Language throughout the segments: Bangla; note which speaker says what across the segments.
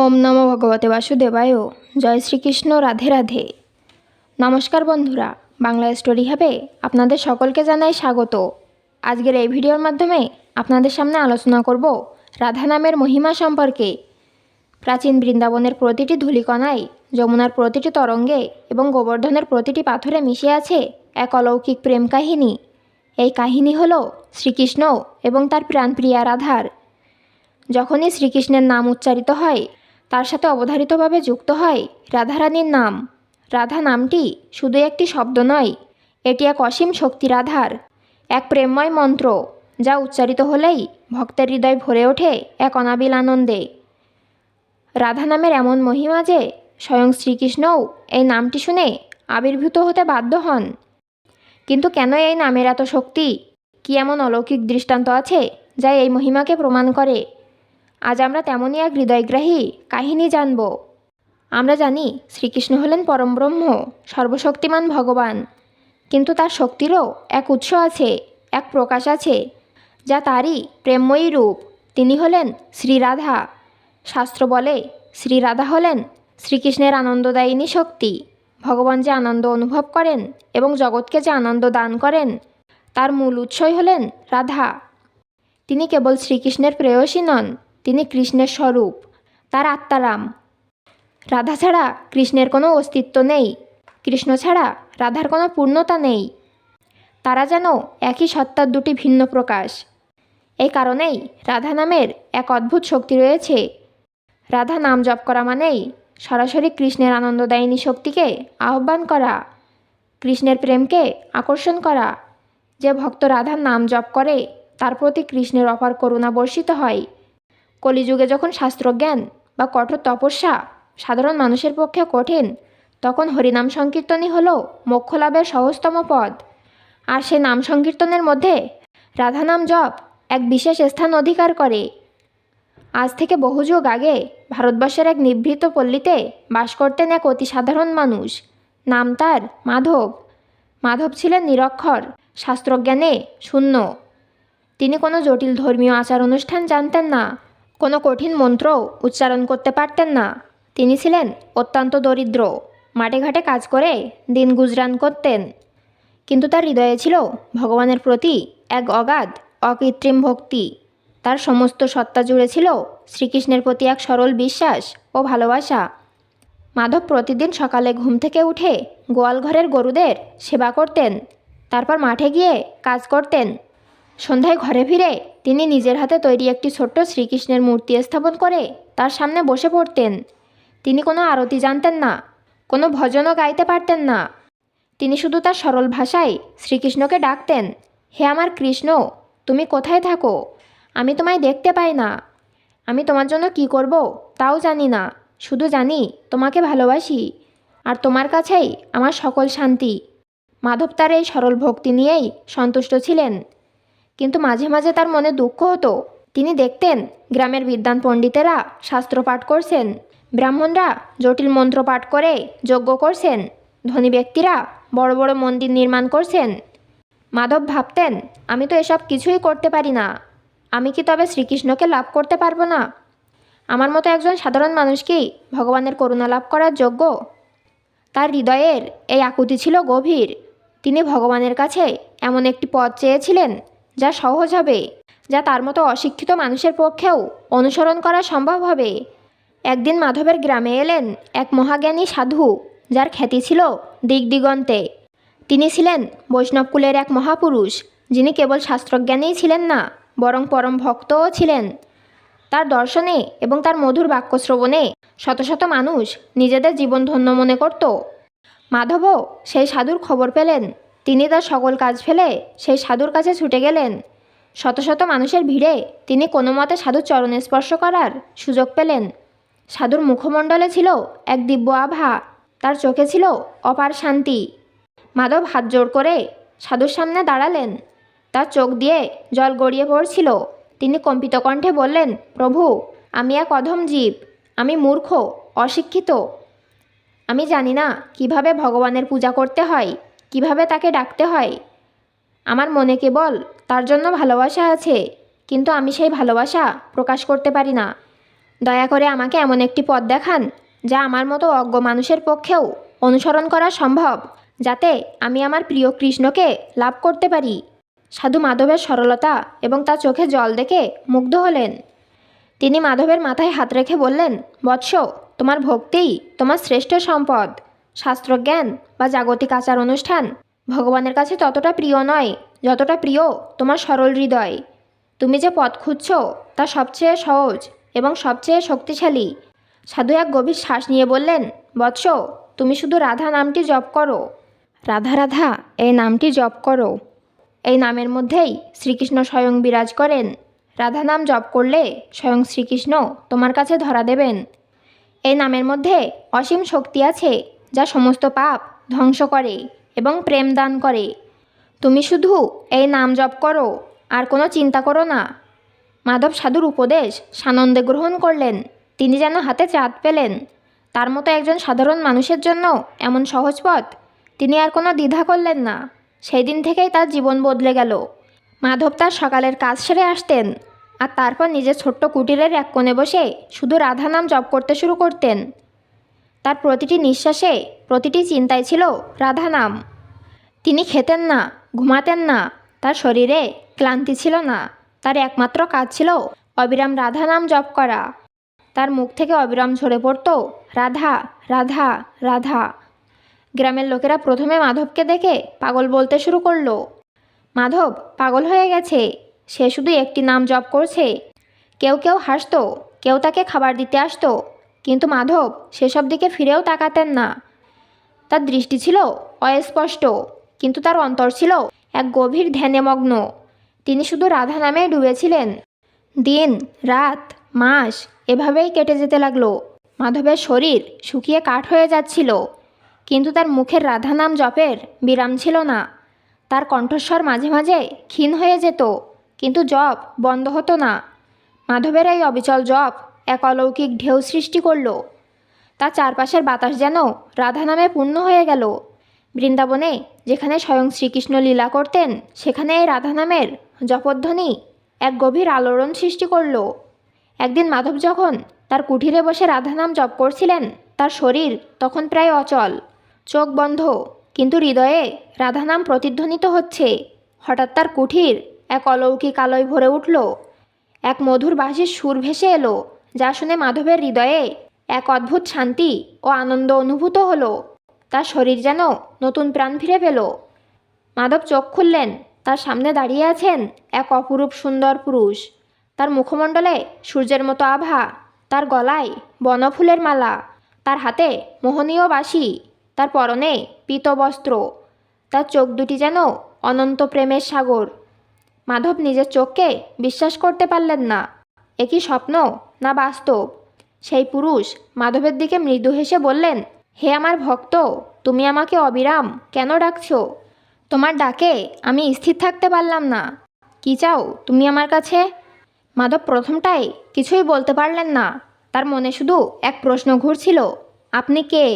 Speaker 1: ওম নম ভগবতে বাসুদেবায়। জয় শ্রীকৃষ্ণ, রাধে রাধে। নমস্কার বন্ধুরা, বাংলা স্টোরি হবে আপনাদের সকলকে জানাই স্বাগত। আজকের এই ভিডিওর মাধ্যমে আপনাদের সামনে আলোচনা করব রাধা নামের মহিমা সম্পর্কে। প্রাচীন বৃন্দাবনের প্রতিটি ধূলিকণায় যমুনার প্রতিটি তরঙ্গে এবং গোবর্ধনের প্রতিটি পাথরে মিশে আছে এক অলৌকিক প্রেম কাহিনী। এই কাহিনী হলো শ্রীকৃষ্ণ এবং তার প্রাণপ্রিয়া রাধার। যখনই শ্রীকৃষ্ণের নাম উচ্চারিত হয় তার সাথে অবধারিতভাবে যুক্ত হয় রাধারানীর নাম। রাধা নামটি শুধু একটি শব্দ নয়, এটি এক অসীম শক্তি রাধার, এক প্রেমময় মন্ত্র, যা উচ্চারিত হলেই ভক্তের হৃদয় ভরে ওঠে এক অনাবিল আনন্দে। রাধা নামের এমন মহিমা যে স্বয়ং শ্রীকৃষ্ণও এই নামটি শুনে আবির্ভূত হতে বাধ্য হন। কিন্তু কেন এই নামের এত শক্তি? কি এমন অলৌকিক দৃষ্টান্ত আছে যা এই মহিমাকে প্রমাণ করে? আজ আমরা তেমনই এক হৃদয়গ্রাহী কাহিনী জানব। আমরা জানি শ্রীকৃষ্ণ হলেন পরমব্রহ্ম, সর্বশক্তিমান ভগবান। কিন্তু তার শক্তিরও এক উৎস আছে, এক প্রকাশ আছে, যা তারই প্রেমময়ী রূপ। তিনি হলেন শ্রীরাধা। শাস্ত্র বলে, শ্রীরাধা হলেন শ্রীকৃষ্ণের আনন্দদায়িনী শক্তি। ভগবান যে আনন্দ অনুভব করেন এবং জগৎকে যে আনন্দ দান করেন, তার মূল উৎসই হলেন রাধা। তিনি কেবল শ্রীকৃষ্ণের প্রেয়সী নন তিনি কৃষ্ণের স্বরূপ, তার আত্মারাম। রাধা ছাড়া কৃষ্ণের কোনো অস্তিত্ব নেই, কৃষ্ণ ছাড়া রাধার কোনো পূর্ণতা নেই। তারা যেন একই সত্তার দুটি ভিন্ন প্রকাশ। এই কারণেই রাধা নামের এক অদ্ভুত শক্তি রয়েছে। রাধা নাম জপ করা মানেই সরাসরি কৃষ্ণের আনন্দদায়িনী শক্তিকে আহ্বান করা, কৃষ্ণের প্রেমকে আকর্ষণ করা। যে ভক্ত রাধার নাম জপ করে, তার প্রতি কৃষ্ণের অপার করুণা বর্ষিত হয়। কলিযুগে যখন শাস্ত্রজ্ঞান বা কঠোর তপস্যা সাধারণ মানুষের পক্ষে কঠিন, তখন হরিনাম সংকীর্তনই হল মোক্ষ লাভের সহজতম পদ আর সে নাম সংকীর্তনের মধ্যে রাধানাম জপ এক বিশেষ স্থান অধিকার করে। আজ থেকে বহু যুগ আগে ভারতবর্ষের এক নিভৃত পল্লীতে বাস করতেন এক অতি সাধারণ মানুষ, নাম তার মাধব। মাধব ছিলেন নিরক্ষর, শাস্ত্রজ্ঞানে শূন্য। তিনি কোনো জটিল ধর্মীয় আচার অনুষ্ঠান জানতেন না। কোনো কঠিন মন্ত্র উচ্চারণ করতে পারতেন না। তিনি ছিলেন অত্যন্ত দরিদ্র, মাঠে ঘাটে কাজ করে দিন গুজরান করতেন। কিন্তু তার হৃদয়ে ছিল ভগবানের প্রতি এক অগাধ, অকৃত্রিম ভক্তি। তার সমস্ত সত্তা জুড়ে ছিল শ্রীকৃষ্ণের প্রতি এক সরল বিশ্বাস ও ভালোবাসা। মাধব প্রতিদিন সকালে ঘুম থেকে উঠে গোয়াল ঘরের গরুদের সেবা করতেন। তারপর মাঠে গিয়ে কাজ করতেন। সন্ধ্যায় ঘরে ফিরে তিনি নিজের হাতে তৈরি একটি ছোট্ট শ্রীকৃষ্ণের মূর্তি স্থাপন করে তার সামনে বসে পড়তেন। তিনি কোনো আরতি জানতেন না, কোনো ভজনও গাইতে পারতেন না। তিনি শুধু তার সরল ভাষায় শ্রীকৃষ্ণকে ডাকতেন, হে আমার কৃষ্ণ, তুমি কোথায় থাকো? আমি তোমায় দেখতে পাই না। আমি তোমার জন্য কি করব তাও জানি না। শুধু জানি, তোমাকে ভালোবাসি। আর তোমার কাছেই আমার সকল শান্তি। মাধব তার এই সরল ভক্তি নিয়েই সন্তুষ্ট ছিলেন। কিন্তু মাঝে মাঝে তার মনে দুঃখ হতো। তিনি দেখতেন, গ্রামের বিদ্বান পণ্ডিতেরা শাস্ত্র পাঠ করছেন, ব্রাহ্মণরা জটিল মন্ত্র পাঠ করে যজ্ঞ করছেন, ধনী ব্যক্তিরা বড় বড় মন্দির নির্মাণ করছেন। মাধব ভাবতেন, আমি তো এসব কিছুই করতে পারি না। আমি কি তবে শ্রীকৃষ্ণকে লাভ করতে পারব না? আমার মতো একজন সাধারণ মানুষ কি ভগবানের করুণা লাভ করার যোগ্য তার হৃদয়ের এই আকুতি ছিল গভীর। তিনি ভগবানের কাছে এমন একটি পথ চেয়েছিলেন যা সহজ হবে, যা তার মতো অশিক্ষিত মানুষের পক্ষেও অনুসরণ করা সম্ভব হবে। একদিন মাধবের গ্রামে এলেন এক মহাজ্ঞানী সাধু, যার খ্যাতি ছিল দিগদিগন্তে। তিনি ছিলেন বৈষ্ণবকুলের এক মহাপুরুষ, যিনি কেবল শাস্ত্রজ্ঞানেই ছিলেন না, বরং পরম ভক্তও ছিলেন। তার দর্শনে এবং তার মধুর বাক্য শ্রবণে শত শত মানুষ নিজেদের জীবন ধন্য মনে করত। মাধবও সেই সাধুর খবর পেলেন। তিনি তার সকল কাজ ফেলে সেই সাধুর কাছে ছুটে গেলেন। শত শত মানুষের ভিড়ে তিনি কোনো মতে সাধুর চরণে স্পর্শ করার সুযোগ পেলেন। সাধুর মুখমণ্ডলে ছিল এক দিব্য আভা, তার চোখে ছিল অপার শান্তি। মাধব হাত জোড় করে সাধুর সামনে দাঁড়ালেন। তার চোখ দিয়ে জল গড়িয়ে পড়ছিল। তিনি কম্পিত কণ্ঠে বললেন, প্রভু, আমি এক অধম জীব, আমি মূর্খ, অশিক্ষিত। আমি জানি না কীভাবে ভগবানের পূজা করতে হয়। কীভাবে তাকে ডাকতে হয়? আমার মনে কেবল তার জন্য ভালোবাসা আছে, কিন্তু আমি সেই ভালোবাসা প্রকাশ করতে পারি না। দয়া করে আমাকে এমন একটি পথ দেখান, যা আমার মতো অজ্ঞ মানুষের পক্ষেও অনুসরণ করা সম্ভব, যাতে আমি আমার প্রিয় কৃষ্ণকে লাভ করতে পারি। সাধু মাধবের সরলতা এবং তার চোখে জল দেখে মুগ্ধ হলেন। তিনি মাধবের মাথায় হাত রেখে বললেন, বৎস, তোমার ভক্তিই তোমার শ্রেষ্ঠ সম্পদ। শাস্ত্রজ্ঞান বা জাগতিক আচার অনুষ্ঠান ভগবানের কাছে ততটা প্রিয় নয়, যতটা প্রিয় তোমার সরল হৃদয়। তুমি যে পথ খুঁজছ তা সবচেয়ে সহজ এবং সবচেয়ে শক্তিশালী। সাধু এক গভীর শ্বাস নিয়ে বললেন, বৎস, তুমি শুধু রাধা নামটি জপ করো। রাধা রাধা, এই নামটি জপ করো। এই নামের মধ্যেই শ্রীকৃষ্ণ স্বয়ং বিরাজ করেন। রাধা নাম জপ করলে স্বয়ং শ্রীকৃষ্ণ তোমার কাছে ধরা দেবেন। এই নামের মধ্যে অসীম শক্তি আছে যা সমস্ত পাপ ধ্বংস করে এবং প্রেম দান করে। তুমি শুধু এই নাম জপ করো, আর কোনো চিন্তা করো না। মাধব সাধুর উপদেশ সানন্দে গ্রহণ করলেন। তিনি যেন হাতে চাঁদ পেলেন। তার মতো একজন সাধারণ মানুষের জন্য এমন সহজ পথ তিনি আর কোনো দ্বিধা করলেন না। সেই দিন থেকেই তার জীবন বদলে গেল। মাধব তার সকালের কাজ সেরে আসতেন, আর তারপর নিজের ছোট্ট কুটিরের এক কোণে বসে শুধু রাধা নাম জপ করতে শুরু করতেন। তার প্রতিটি নিঃশ্বাসে প্রতিটি চিন্তায় ছিল রাধা নাম। তিনি খেতেন না, ঘুমাতেন না, তার শরীরে ক্লান্তি ছিল না, তার একমাত্র কাজ ছিল অবিরাম রাধা নাম জপ করা। তার মুখ থেকে অবিরাম ঝরে পড়ত, রাধা রাধা রাধা। গ্রামের লোকেরা প্রথমে মাধবকে দেখে পাগল বলতে শুরু করল। মাধব, পাগল হয়ে গেছে। সে শুধু একটি নাম জপ করছে। কেউ কেউ হাসতো, কেউ তাকে খাবার দিতে আসতো। কিন্তু মাধব, সেসব দিকে ফিরেও তাকাতেন না। তার দৃষ্টি ছিল অস্পষ্ট, কিন্তু তার অন্তর ছিল এক গভীর ধ্যানে মগ্ন তিনি শুধু রাধা নামে ডুবেছিলেন। দিন, রাত, মাস এভাবেই কেটে যেতে লাগল। মাধবের শরীর শুকিয়ে কাঠ হয়ে যাচ্ছিল, কিন্তু তার মুখের রাধা নাম জপের বিরাম ছিল না। তার কণ্ঠস্বর মাঝে মাঝে ক্ষীণ হয়ে যেত, কিন্তু জপ বন্ধ হতো না। মাধবের এই অবিচল জপ এক অলৌকিক ঢেউ সৃষ্টি করল। তার চারপাশের বাতাস যেন রাধা নামে পূর্ণ হয়ে গেল। বৃন্দাবনে যেখানে স্বয়ং শ্রীকৃষ্ণ লীলা করতেন সেখানে এই রাধা নামের জপধ্বনি এক গভীর আলোড়ন সৃষ্টি করল। একদিন মাধব যখন তার কুঠিরে বসে রাধা নাম জপ করছিলেন, তার শরীর তখন প্রায় অচল, চোখ বন্ধ, কিন্তু হৃদয়ে রাধা নাম প্রতিধ্বনিত হচ্ছে। হঠাৎ তার কুঠির এক অলৌকিক আলোয় ভরে উঠল। এক মধুর বাঁশির সুর ভেসে এলো। যা শুনে মাধবের হৃদয়ে এক অদ্ভুত শান্তি ও আনন্দ অনুভূত হলো। তার শরীর যেন নতুন প্রাণ ফিরে পেল। মাধব চোখ খুললেন। তার সামনে দাঁড়িয়ে আছেন এক অপরূপ সুন্দর পুরুষ। তার মুখমণ্ডলে সূর্যের মতো আভা, তার গলায় বনফুলের মালা, তার হাতে মোহনীয় বাসি তার পরনে পীতবস্ত্র তার চোখ দুটি যেন অনন্ত প্রেমের সাগর। মাধব নিজের চোখকে বিশ্বাস করতে পারলেন না। একই স্বপ্ন না বাস্তব। সেই পুরুষ মাধবের দিকে মৃদু হেসে বললেন, হে আমার ভক্ত, তুমি আমাকে অবিরাম কেন ডাকছ? তোমার ডাকে আমি স্থির থাকতে পারলাম না। কি চাও তুমি আমার কাছে? মাধব প্রথমটাই কিছুই বলতে পারলেন না। তার মনে শুধু এক প্রশ্ন ঘুরছিল, আপনি কে?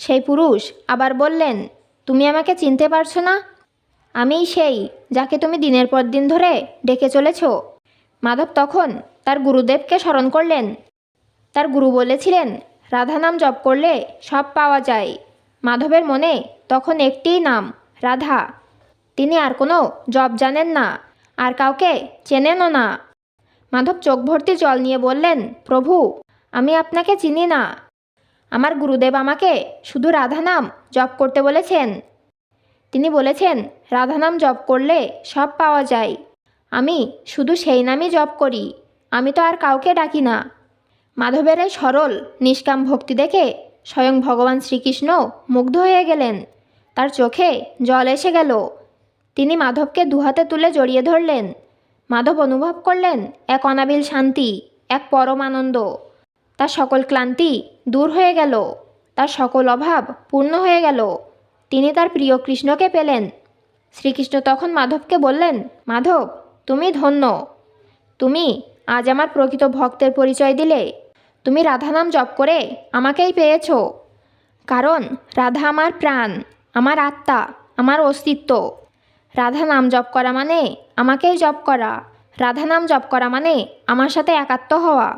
Speaker 1: সেই পুরুষ আবার বললেন, তুমি আমাকে চিনতে পারছ না? আমিই সেই যাকে তুমি দিনের পর দিন ধরে ডেকে চলেছ। মাধব তখন তার গুরুদেবকে স্মরণ করলেন। তার গুরু বলেছিলেন, রাধা নাম জপ করলে সব পাওয়া যায়। মাধবের মনে তখন একটিই নাম, রাধা। তিনি আর কোনো জব জানেন না, আর কাউকে চেনেনও না মাধব চোখ ভর্তি জল নিয়ে বললেন, প্রভু, আমি আপনাকে চিনি না। আমার গুরুদেব আমাকে শুধু রাধা নাম জপ করতে বলেছেন। তিনি বলেছেন, রাধা নাম জপ করলে সব পাওয়া যায়। আমি শুধু সেই নামই জপ করি। আমি তো আর কাউকে ডাকি না। মাধবের এই সরল, নিষ্কাম ভক্তি দেখে স্বয়ং ভগবান শ্রীকৃষ্ণ মুগ্ধ হয়ে গেলেন। তার চোখে জল এসে গেল। তিনি মাধবকে দুহাতে তুলে জড়িয়ে ধরলেন। মাধব অনুভব করলেন এক অনাবিল শান্তি, এক পরম আনন্দ। তার সকল ক্লান্তি দূর হয়ে গেল। তার সকল অভাব পূর্ণ হয়ে গেল। তিনি তার প্রিয় কৃষ্ণকে পেলেন। শ্রীকৃষ্ণ তখন মাধবকে বললেন, মাধব, তুমি ধন্য। তুমি আজ আমার প্রকৃত ভক্তের পরিচয় দিলে? তুমি রাধা নাম জপ করে আমাকেই পেয়েছ। কারণ রাধা আমার প্রাণ, আমার আত্মা, আমার অস্তিত্ব। রাধা নাম জপ করা মানে আমাকেই জপ করা। রাধা নাম জপ করা মানে আমার সাথে একাত্ম হওয়া।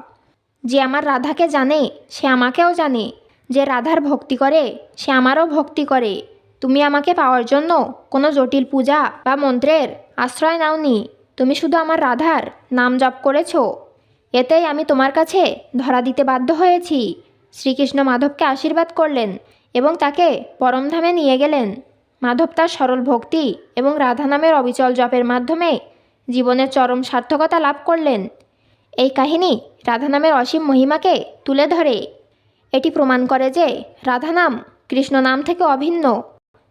Speaker 1: যে আমার রাধাকে জানে, সে আমাকেও জানে। যে রাধার ভক্তি করে, সে আমারও ভক্তি করে। তুমি আমাকে পাওয়ার জন্য কোনো জটিল পূজা বা মন্ত্রের আশ্রয় নাওনি। তুমি শুধু আমার রাধার নাম জপ করেছ। এতেই আমি তোমার কাছে ধরা দিতে বাধ্য হয়েছি। শ্রীকৃষ্ণ মাধবকে আশীর্বাদ করলেন এবং তাকে পরমধামে নিয়ে গেলেন। মাধব তার সরল ভক্তি এবং রাধা নামের অবিচল জপের মাধ্যমে জীবনের চরম সার্থকতা লাভ করলেন। এই কাহিনী রাধা নামের অসীম মহিমাকে তুলে ধরে। এটি প্রমাণ করে যে রাধা নাম কৃষ্ণ নাম থেকে অভিন্ন।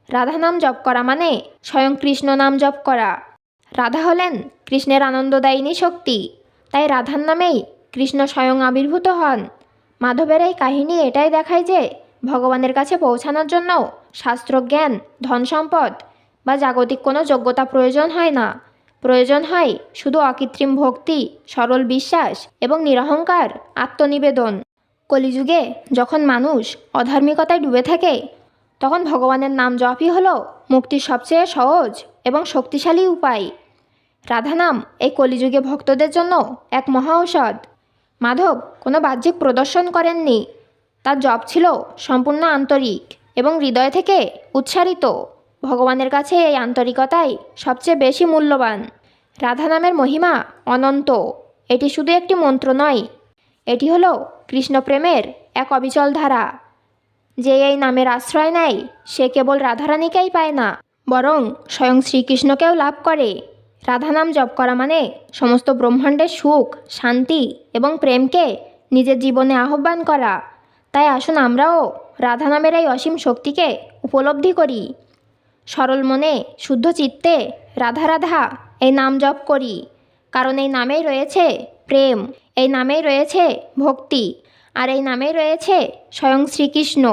Speaker 1: রাধা নাম জপ করা মানে স্বয়ং কৃষ্ণ নাম জপ করা। রাধা হলেন কৃষ্ণের আনন্দদায়িনী শক্তি। তাই রাধার নামেই কৃষ্ণ স্বয়ং আবির্ভূত হন। মাধবের এই কাহিনী এটাই দেখায় যে ভগবানের কাছে পৌঁছানোর জন্য শাস্ত্রজ্ঞান, ধন সম্পদ বা জাগতিক কোনো যোগ্যতা প্রয়োজন হয় না। প্রয়োজন হয় শুধু অকৃত্রিম ভক্তি, সরল বিশ্বাস এবং নিরহংকার, আত্মনিবেদন। কলিযুগে যখন মানুষ অধার্মিকতায় ডুবে থাকে, তখন ভগবানের নাম জপই হলো মুক্তির সবচেয়ে সহজ এবং শক্তিশালী উপায়। রাধা নাম এই কলিযুগে ভক্তদের জন্য এক মহা ঔষধ। মাধব, কোনো বাহ্যিক প্রদর্শন করেননি। তার জপ ছিল সম্পূর্ণ আন্তরিক এবং হৃদয় থেকে উচ্চারিত ভগবানের কাছে এই আন্তরিকতাই সবচেয়ে বেশি মূল্যবান। রাধা নামের মহিমা অনন্ত। এটি শুধু একটি মন্ত্র নয়, এটি হলো কৃষ্ণপ্রেমের এক অবিচল ধারা। যে এই নামের আশ্রয় নেয়, সে কেবল রাধারানীকেই পায় না, বরং স্বয়ং শ্রীকৃষ্ণকেও লাভ করে। রাধা নাম জপ করা মানে সমস্ত ব্রহ্মাণ্ডের সুখ, শান্তি এবং প্রেমকে নিজের জীবনে আহ্বান করা। তাই আসুন আমরাও রাধা নামের এই অসীম শক্তিকে উপলব্ধি করি। সরল মনে, শুদ্ধ চিত্তে রাধা রাধা এই নাম জপ করি। কারণ এই নামেই রয়েছে প্রেম, এই নামেই রয়েছে ভক্তি, আর এই নামেই রয়েছে স্বয়ং শ্রীকৃষ্ণ।